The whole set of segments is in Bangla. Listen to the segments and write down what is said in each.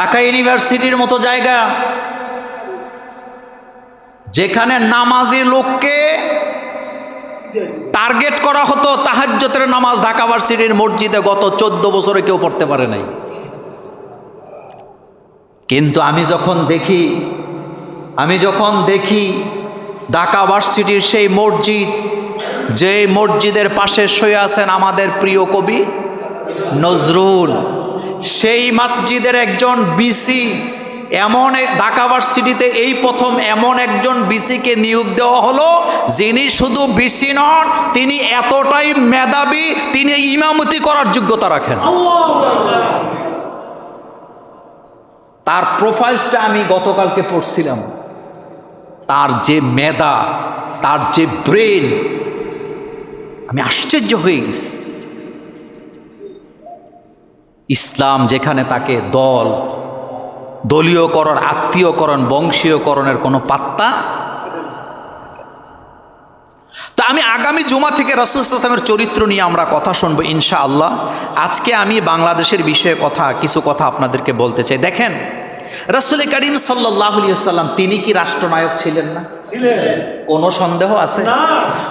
ঢাকা ইউনিভার্সিটির মতো জায়গা, যেখানে নামাজি লোককে টার্গেট করা হতো তাহাজ্জতের নামাজ ঢাকা ভার্সিটির মসজিদে গত চোদ্দ বছরে কেউ পড়তে পারে নাই। কিন্তু আমি যখন দেখি, আমি যখন দেখি ঢাকা ভার্সিটির সেই মসজিদ যে মসজিদের পাশে শুয়ে আছেন আমাদের প্রিয় কবি নজরুল। সেই মসজিদের একজন বিসি এমন ঢাকা ভার্সিটিতে এই প্রথম এমন একজন বিসিকে নিয়োগ দেওয়া হলো, যিনি শুধু বিসি নন, তিনি এতটাই মেধাবী, তিনি ইমামতি করার যোগ্যতা রাখেন। তার প্রোফাইলসটা আমি গতকালকে পড়ছিলাম। তার যে মেধা, তার যে ব্রেন, আমি আশ্চর্য হয়ে গেছি। ইসলাম যেখানে তাকে দল দলীয়করণ আত্মীয়করণ বংশীয়করণের কোনো পাত্তা তা আমি আগামী জুমা থেকে রসুল ইসলামের চরিত্র নিয়ে আমরা কথা শুনব ইনশা আল্লাহ আজকে আমি বাংলাদেশের বিষয়ে কথা কিছু কথা আপনাদেরকে বলতে চাই। দেখেন রসুল করিম সাল্লাহ সাল্লাম তিনি কি রাষ্ট্রনায়ক ছিলেন না? কোনো সন্দেহ আছে?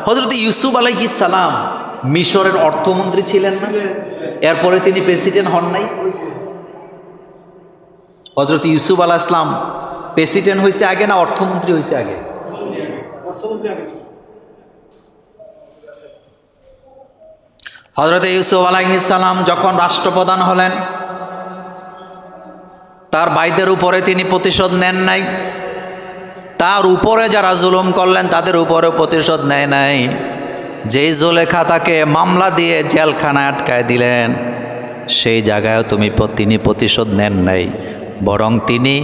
হজরত ইউসুফ আলাইহিস সালাম মিশরের অর্থমন্ত্রী ছিলেন না? এরপরে তিনি প্রেসিডেন্ট হন নাই? হজরত ইউসুফ আলাহ ইসলাম প্রেসিডেন্ট হয়েছে আগে না অর্থমন্ত্রী হয়েছে আগে? হজরত ইউসুফ আলাইসালাম যখন রাষ্ট্রপ্রধান হলেন, তার ভাইদের উপরে তিনি প্রতিশোধ নেন নাই। তার উপরে যারা জুলুম করলেন, তাদের উপরে প্রতিশোধ নেয় নাই। যেই জোলেখা তাকে মামলা দিয়ে জেলখানায় আটকায় দিলেন, সেই জায়গায়ও তুমি তিনি প্রতিশোধ নেন নাই। বরং তিনি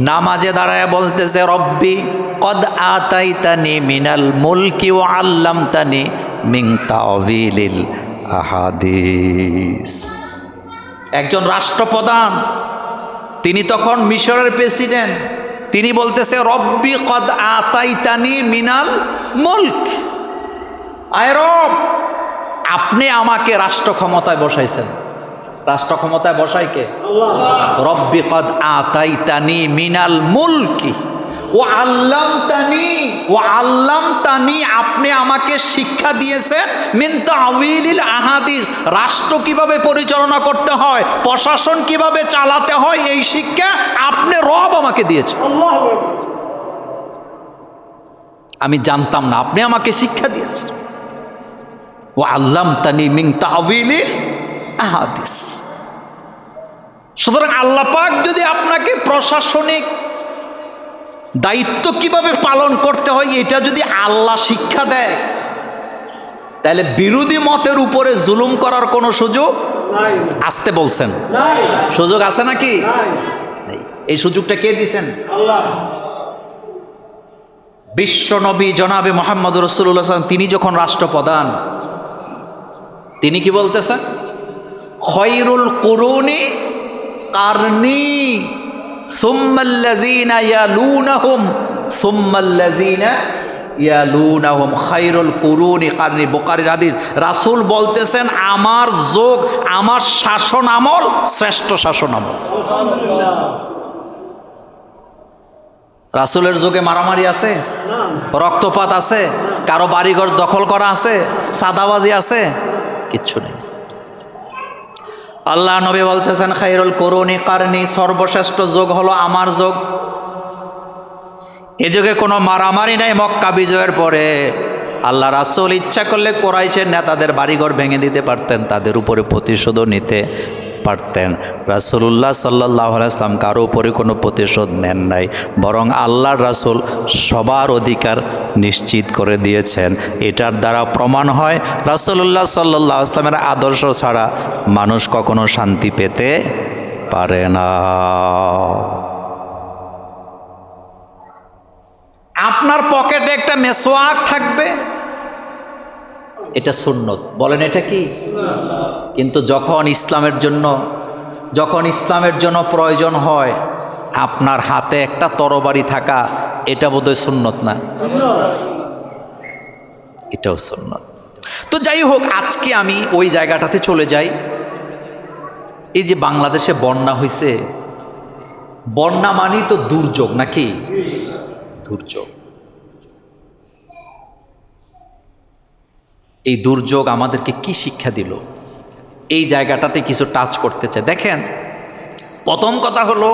নামাজে দাঁড়ায় বলতেছে, রব্বি কদ আতাইতানি মিনাল মুলকি ও আল্লাম তানি মিং তাওয়িলিল আহাদিস। একজন রাষ্ট্রপ্রধান, তিনি তখন মিশরের প্রেসিডেন্ট, তিনি বলতেছে, রব্বি কদ আতাইতানি মিনাল মুলক। আয় রব আপনি আমাকে রাষ্ট্র ক্ষমতায় বসাইছেন। রাষ্ট্র ক্ষমতায় বসাই কে? রব্বি কদ আতাইতানি মিনাল মুলকি ও আল্লাম তানি ও আল্লাম তানি আপনি আমাকে শিক্ষা দিয়েছেন মিন তাউইলিল আহাদিস। রাষ্ট্র কীভাবে পরিচালনা করতে হয় প্রশাসন কীভাবে চালাতে হয় এই শিক্ষা আপনি রব আমাকে দিয়েছেন। আমি জানতাম না আপনি আমাকে শিক্ষা দিয়েছেন। ও আল্লাম তানি মিং আহাদিস। সুতরাং আল্লাহ পাক যদি আপনাকে প্রশাসনিক দায়িত্ব কীভাবে পালন করতে হয় এটা যদি আল্লাহ শিক্ষা দেয় তাহলে বিরোধী মতের উপরে জুলুম করার কোনো সুযোগ আসতে বলছেন। সুযোগ আছে নাকি? এই সুযোগটা কে দিছেন? বিশ্বনবী জনাবে মোহাম্মদ রসুল্লাহ তিনি যখন রাষ্ট্রপ্রধান তিনি কি বলতেছেন খৈরুল কুরুনি কারনি সুম্মাল্লাযীনা ইয়ালুনাহুম সুম্মাল্লাযীনা ইয়ালুনাহুম। খায়রুল কুরুনি কারনি বুখারীর হাদিস। রাসূল বলতেছেন আমার যোগ আমার শাসন আমল শ্রেষ্ঠ শাসন আমল। রাসুলের যোগে মারামারি আছে? রক্তপাত আছে? কারও বাড়িঘর দখল করা আছে? সাদাবাজি আছে? কিচ্ছু নেই। আল্লাহ নবী বলতেছেন খাইরুল করুণী কারণী সর্বশ্রেষ্ঠ যোগ হলো আমার যোগ। এ যুগে কোনো মারামারি নাই মক্কা বিজয়ের পরে। আল্লাহ রাসুল ইচ্ছা করলে কোরাইশের নেতাদের বাড়িঘর ভেঙে দিতে পারতেন, তাদের উপরে প্রতিশোধও নিতে পারতেন। রাসুলুল্লাহ সাল্লাহ আসলাম কারও উপরে কোনো প্রতিশোধ নেন নাই, বরং আল্লাহর রাসুল সবার অধিকার নিশ্চিত করে দিয়েছেন। এটার দ্বারা প্রমাণ হয়, রাসুলুল্লাহ সাল্লাহ আসলামের আদর্শ ছাড়া মানুষ কখনো শান্তি পেতে পারে না। আপনার পকেটে একটা মেসোয়াক থাকবে? এটা সুন্নত। বলেন এটা কি? কিন্তু যখন ইসলামের জন্য, যখন ইসলামের জন্য প্রয়োজন হয়, আপনার হাতে একটা তরবারি থাকা, এটা বোধহয় সুন্নত না? এটাও সুন্নত। তো যাই হোক, আজকে আমি ওই জায়গাটাতে চলে যাই। এই যে বাংলাদেশে বন্যা হয়েছে বন্যা মানেই তো দুর্যোগ নাকি? দুর্যোগ। এই দুর্যোগ আমাদেরকে কি শিক্ষা দিল? এই জায়গাটাতে কিছু টাচ করতে চায় দেখেন, প্রথম কথা হলো,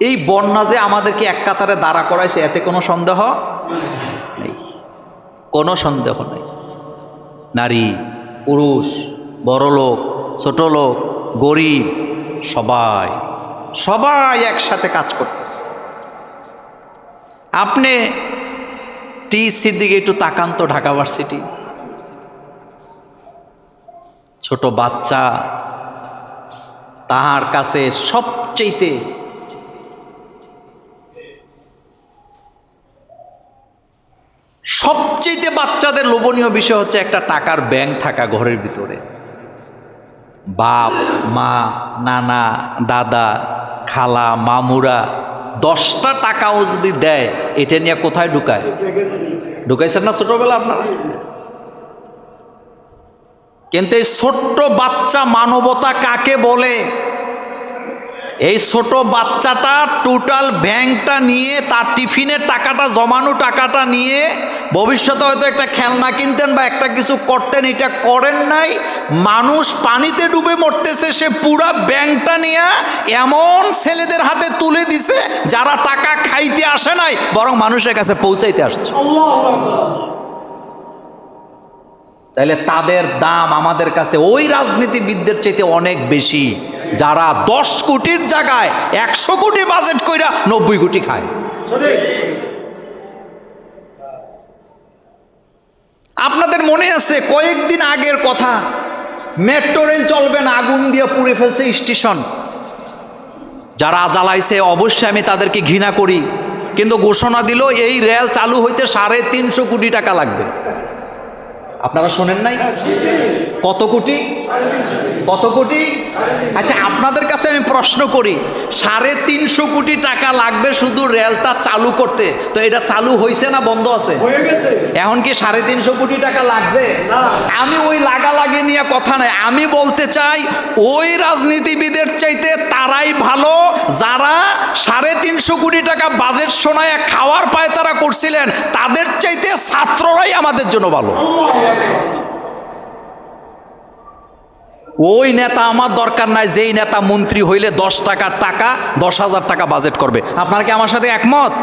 এই বন্যা যে আমাদেরকে এক কাতারে দাঁড়া করাইছে, এতে কোনো সন্দেহ নেই। কোনো সন্দেহ নেই। নারী, পুরুষ বড় লোক ছোট লোক গরিব, সবাই সবাই একসাথে কাজ করতেছে। আপনি টিসির দিকে একটু তাকান তো, ঢাকা ভার্সিটি। ছোট বাচ্চা তাহার কাছে সবচেয়েতে সবচেয়েতে বাচ্চাদের লোভনীয় বিষয় হচ্ছে একটা টাকার ব্যাংক থাকা ঘরের ভিতরে। বাপ, মা, নানা, দাদা, খালা, মামুরা দশটা টাকাও যদি দেয়, এটা নিয়ে কোথায় ঢুকায়? ঢুকাইছেন না ছোটবেলা আপনারা? কিন্তু এই ছোট্ট বাচ্চা মানবতা কাকে বলে? এই ছোট বাচ্চাটা টোটাল ব্যাংকটা নিয়ে, তার টিফিনের টাকাটা, জমানো টাকাটা নিয়ে ভবিষ্যতে হয়তো একটা খেলনা কিনতেন বা একটা কিছু করতেন, এটা করেন নাই। মানুষ পানিতে ডুবে মরতেছে, সে পুরা ব্যাংকটা নিয়ে এমন ছেলেদের হাতে তুলে দিছে, যারা টাকা খাইতে আসে নাই, বরং মানুষের কাছে পৌঁছাইতে আসছে। তাইলে তাদের দাম আমাদের কাছে ওই রাজনীতিবিদদের চাইতে অনেক বেশি, যারা দশ কোটির জায়গায় একশো কোটি বাজেট কইরা নব্বই কোটি খায়। আপনাদের মনে আছে কয়েকদিন আগের কথা, মেট্রো রেল চলবে না, আগুন দিয়ে পুড়ে ফেলছে স্টেশন। যারা জ্বালাইছে, অবশ্যই আমি তাদেরকে ঘৃণা করি, কিন্তু ঘোষণা দিল এই রেল চালু হইতে সাড়ে তিনশো কোটি টাকা লাগবে। আপনারা শোনেন নাই? কত কোটি? কত কোটি? আচ্ছা আপনাদের কাছে আমি প্রশ্ন করি সাড়ে তিনশো কোটি টাকা লাগবে শুধু রেলটা চালু করতে? তো এটা চালু হয়েছে না বন্ধ আছে? এখন কি সাড়ে তিনশো কোটি টাকা লাগছে? আমি ওই লাগালাগি নিয়ে কথা নাই। আমি বলতে চাই ওই রাজনীতিবিদের চাইতে তারাই ভালো যারা সাড়ে তিনশো কোটি টাকা বাজেট শোনায় খাওয়ার পায় তারা করছিলেন তাদের চাইতে ছাত্ররাই আমাদের জন্য ভালো। ওই নেতা আমার দরকার নাই, যেই নেতা মন্ত্রী হইলে দশ টাকার টাকা, দশ হাজার টাকা বাজেট করবে। আপনারা কি আমার সাথে একমত?